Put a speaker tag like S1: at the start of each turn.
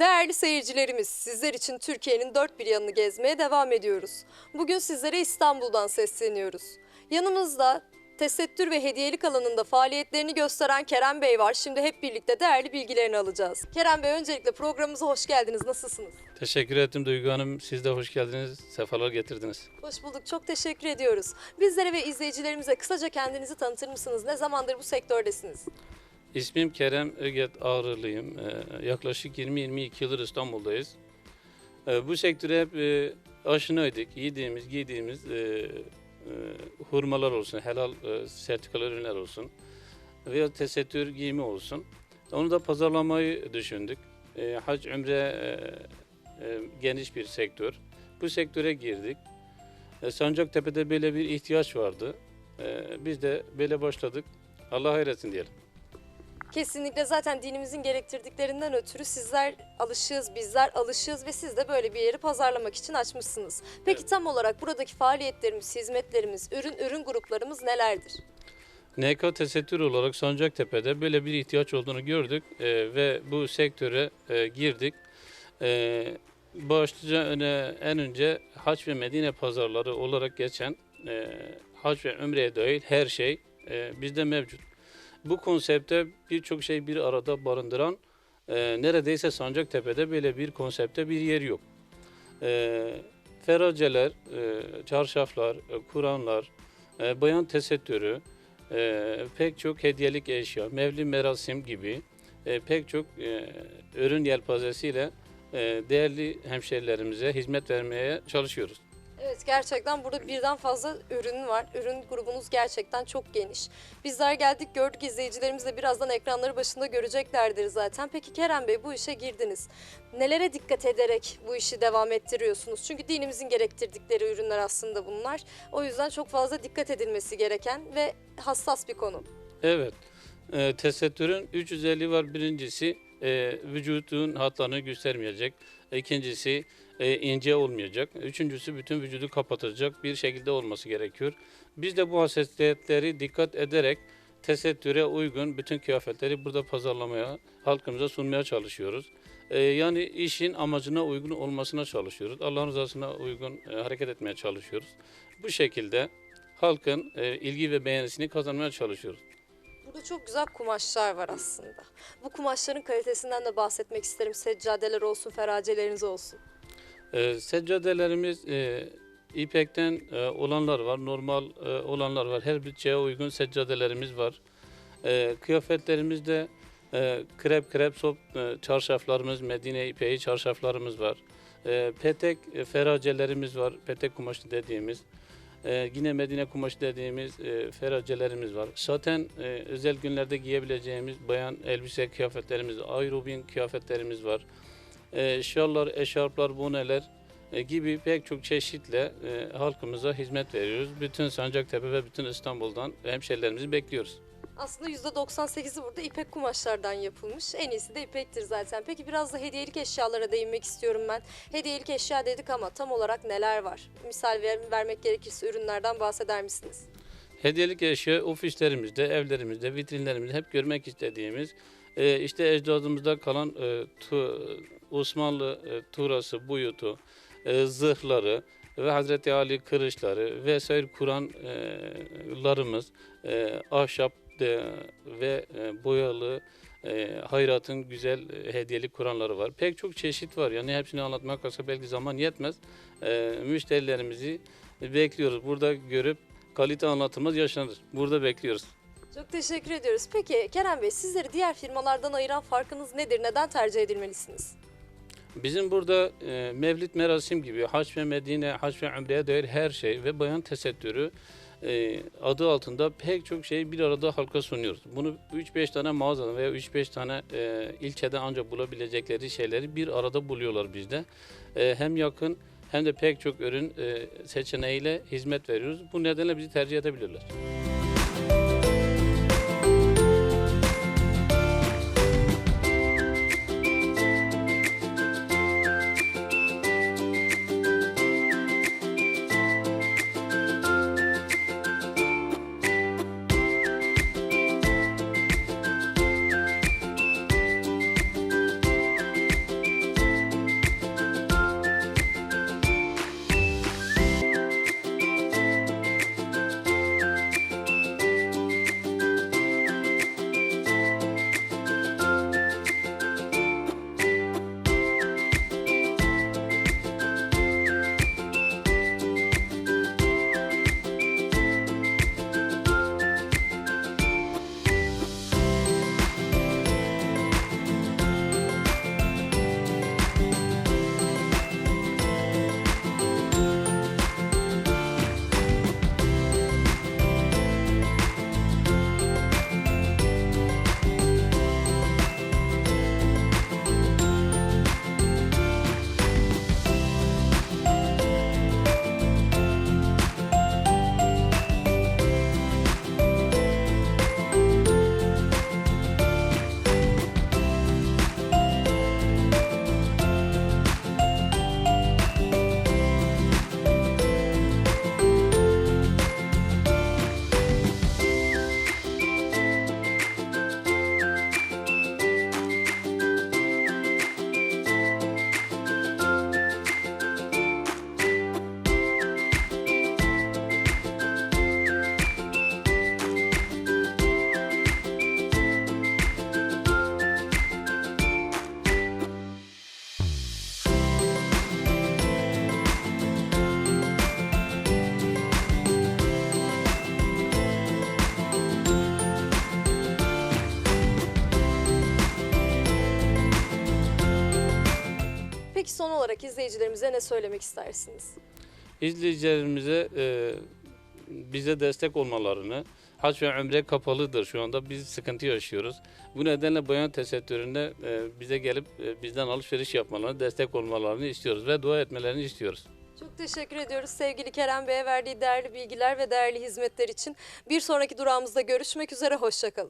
S1: Değerli seyircilerimiz, sizler için Türkiye'nin dört bir yanını gezmeye devam ediyoruz. Bugün sizlere İstanbul'dan sesleniyoruz. Yanımızda tesettür ve hediyelik alanında faaliyetlerini gösteren Kerem Bey var. Şimdi hep birlikte değerli bilgilerini alacağız. Kerem Bey öncelikle programımıza hoş geldiniz. Nasılsınız?
S2: Teşekkür ettim Duygu Hanım. Siz de hoş geldiniz. Sefalar getirdiniz.
S1: Hoş bulduk. Çok teşekkür ediyoruz. Bizlere ve izleyicilerimize kısaca kendinizi tanıtır mısınız? Ne zamandır bu sektördesiniz?
S2: İsmim Kerem Öget Ağrılıyım. Ee, yaklaşık 20-22 yıldır İstanbul'dayız. Ee, bu sektöre hep e, aşinaydık. Yediğimiz, giydiğimiz e, e, hurmalar olsun, helal e, sertifikalı ürünler olsun veya tesettür giyimi olsun. Onu da pazarlamayı düşündük. E, hac, ümre e, e, geniş bir sektör. Bu sektöre girdik. E, Sancaktepe'de böyle bir ihtiyaç vardı. E, biz de böyle başladık. Allah hayretsin diyelim.
S1: Kesinlikle zaten dinimizin gerektirdiklerinden ötürü sizler alışığız, bizler alışığız ve siz de böyle bir yeri pazarlamak için açmışsınız. Peki tam olarak buradaki faaliyetlerimiz, hizmetlerimiz, ürün ürün gruplarımız nelerdir?
S2: NK Tesettür olarak Sancaktepe'de böyle bir ihtiyaç olduğunu gördük e, ve bu sektöre e, girdik. E, başlıca öne, en önce Haç ve Medine pazarları olarak geçen e, Haç ve Ömre'ye dahil her şey e, bizde mevcut. Bu konsepte birçok şey bir arada barındıran e, neredeyse Sancaktepe'de böyle bir konsepte bir yer yok. E, feraceler, e, çarşaflar, e, Kur'anlar, e, bayan tesettürü, e, pek çok hediyelik eşya, mevlim merasim gibi e, pek çok e, ürün yelpazesiyle e, değerli hemşerilerimize hizmet vermeye çalışıyoruz.
S1: Evet gerçekten burada birden fazla ürün var. Ürün grubunuz gerçekten çok geniş. Bizler geldik gördük izleyicilerimiz de birazdan ekranları başında göreceklerdir zaten. Peki Kerem Bey bu işe girdiniz. Nelere dikkat ederek bu işi devam ettiriyorsunuz? Çünkü dinimizin gerektirdikleri ürünler aslında bunlar. O yüzden çok fazla dikkat edilmesi gereken ve hassas bir konu.
S2: Evet, e, tesettürün 3 özelliği var. Birincisi e, vücudun hatlarını göstermeyecek. İkincisi e, ince olmayacak. Üçüncüsü bütün vücudu kapatacak bir şekilde olması gerekiyor. Biz de bu hassasiyetleri dikkat ederek tesettüre uygun bütün kıyafetleri burada pazarlamaya, halkımıza sunmaya çalışıyoruz. E, yani işin amacına uygun olmasına çalışıyoruz. Allah'ın rızasına uygun e, hareket etmeye çalışıyoruz. Bu şekilde halkın e, ilgi ve beğenisini kazanmaya çalışıyoruz.
S1: Burada çok güzel kumaşlar var aslında. Bu kumaşların kalitesinden de bahsetmek isterim. Seccadeler olsun, feraceleriniz olsun.
S2: E, seccadelerimiz e, ipekten e, olanlar var, normal e, olanlar var. Her bütçeye uygun seccadelerimiz var. E, kıyafetlerimizde e, krep krep sop e, çarşaflarımız, Medine ipeği çarşaflarımız var. E, petek e, feracelerimiz var, petek kumaşı dediğimiz. E, yine Medine kumaşı dediğimiz e, feracelerimiz var. Zaten e, özel günlerde giyebileceğimiz bayan elbise kıyafetlerimiz, aerobin kıyafetlerimiz var. E, şallar, eşarplar, boneler e, gibi pek çok çeşitle e, halkımıza hizmet veriyoruz. Bütün Sancaktepe ve bütün İstanbul'dan hemşerilerimizi bekliyoruz.
S1: Aslında %98'i burada ipek kumaşlardan yapılmış. En iyisi de ipektir zaten. Peki biraz da hediyelik eşyalara değinmek istiyorum ben. Hediyelik eşya dedik ama tam olarak neler var? Misal ver- vermek gerekirse ürünlerden bahseder misiniz?
S2: Hediyelik eşya ofislerimizde, evlerimizde, vitrinlerimizde hep görmek istediğimiz e, işte ecdadımızda kalan e, tu- Osmanlı e, turası, buyutu, e, zırhları ve Hazreti Ali kırışları vesaire Kur'anlarımız, e, ahşap de, ve e, boyalı e, hayratın güzel e, hediyelik Kur'anları var. Pek çok çeşit var. Yani hepsini anlatmak kalksa belki zaman yetmez. E, müşterilerimizi bekliyoruz. Burada görüp kalite anlatımız yaşanır. Burada bekliyoruz.
S1: Çok teşekkür ediyoruz. Peki Kerem Bey sizleri diğer firmalardan ayıran farkınız nedir? Neden tercih edilmelisiniz?
S2: Bizim burada e, Mevlid merasim gibi Haç ve Medine, Haç ve Umre'ye dair her şey ve bayan tesettürü e, adı altında pek çok şey bir arada halka sunuyoruz. Bunu 3-5 tane mağazada veya 3-5 tane e, ilçede ancak bulabilecekleri şeyleri bir arada buluyorlar bizde. E, hem yakın hem de pek çok ürün e, seçeneğiyle hizmet veriyoruz. Bu nedenle bizi tercih edebilirler.
S1: Peki son olarak izleyicilerimize ne söylemek istersiniz?
S2: İzleyicilerimize e, bize destek olmalarını, haç ve ömre kapalıdır şu anda. Biz sıkıntı yaşıyoruz. Bu nedenle boyan tesettüründe e, bize gelip e, bizden alışveriş yapmalarını, destek olmalarını istiyoruz ve dua etmelerini istiyoruz.
S1: Çok teşekkür ediyoruz sevgili Kerem Bey'e verdiği değerli bilgiler ve değerli hizmetler için. Bir sonraki durağımızda görüşmek üzere, hoşçakalın.